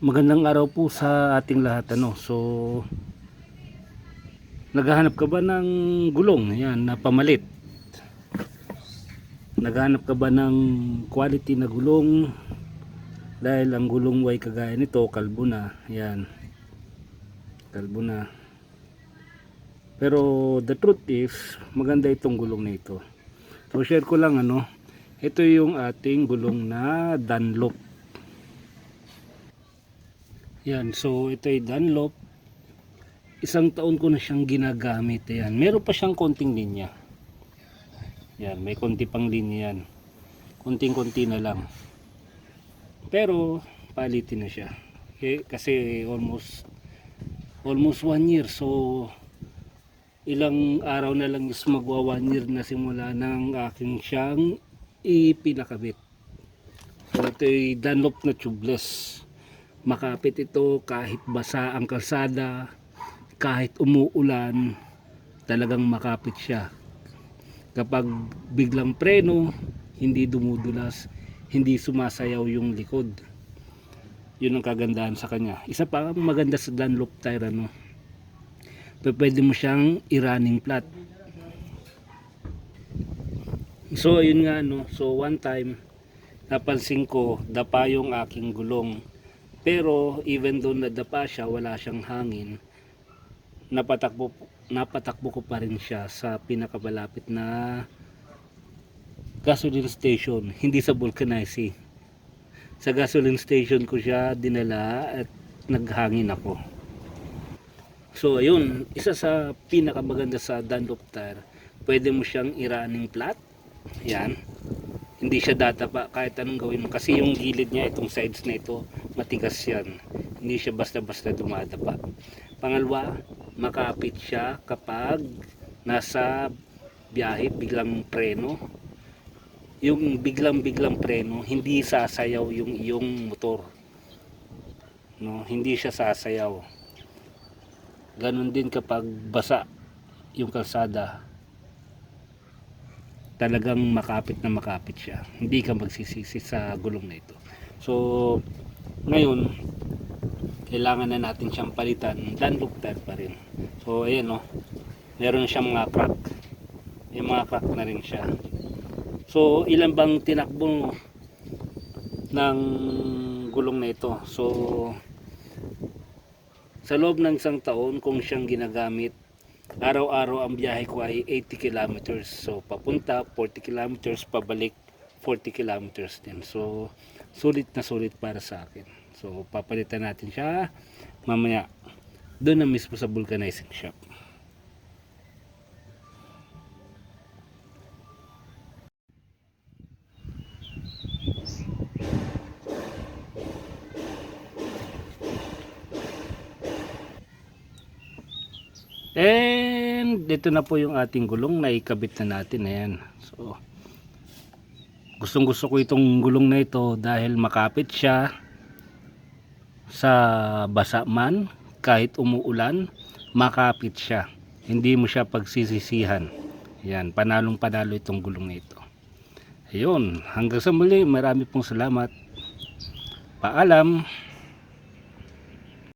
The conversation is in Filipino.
Magandang araw po sa ating lahat ano. So naghahanap ka ba ng gulong? Yan, na pamalit. Naghahanap ka ba ng quality na gulong? Dahil ang gulong way kagaya nito, kalbo na. Yan. Kalbo na. Pero the truth is, maganda itong gulong na ito. So share ko lang ano, ito yung ating gulong na Dunlop. Yan, so ito ay Dunlop. Isang taon ko na siyang ginagamit. Yan, meron pa siyang konting linya. Yan, may konti pang linya yan. Konting-konti na lang. Pero palitin na siya. Okay, kasi almost almost one year. So ilang araw na lang is magwa one year na simula ng aking siyang ipinakabit. So ito ay Dunlop na tubeless. Makapit ito kahit basa ang kalsada, kahit umuulan, talagang makapit siya. Kapag biglang preno, hindi dumudulas, hindi sumasayaw yung likod. Yun ang kagandahan sa kanya. Isa pa maganda sa Dunlop tire ano, pwede mo siyang i-running flat. So ayun nga no, so one time napansin ko dapa yung aking gulong. Pero even though nadapa siya, wala siyang hangin, napatakbo napatakbo ko pa rin siya sa pinakamalapit na gasoline station, hindi sa vulcanizing. Sa gasoline station ko siya dinala at naghangin ako. So ayun, isa sa pinakamaganda sa Dunlop tire, pwede mo siyang i-running flat. Yan. Hindi siya datapa kahit anong gawin mo kasi yung gilid niya itong sides na ito matigas yan. Hindi siya basta-basta dumadapa. Pangalawa, makapit siya kapag nasa biyahe biglang preno. Yung biglang-biglang preno, hindi sasayaw yung iyong motor. No, hindi siya sasayaw. Ganon din kapag basa yung kalsada. Talagang makapit na makapit siya. Hindi ka magsisisi sa gulong na ito. So, ngayon, kailangan na natin siyang palitan. Dunlop tire pa rin. So, ayan no. Meron siyang mga crack. May mga crack na rin siya. So, ilan bang tinakbo ng gulong na ito? So, sa loob ng isang taon, kung siyang ginagamit, araw-araw ang biyahe ko ay 80 kilometers. So, papunta 40 kilometers, pabalik 40 kilometers din. So, sulit na sulit para sa akin. So, papalitan natin siya mamaya doon na mismo sa vulcanizing shop. And dito na po yung ating gulong na ikabit na natin. Ayan. So, gustong gusto ko itong gulong na ito dahil makapit siya sa basa man kahit umuulan makapit siya. Hindi mo siya pagsisisihan. Yan panalong panalo itong gulong na ito. Ayun hanggang sa muli marami pong salamat. Paalam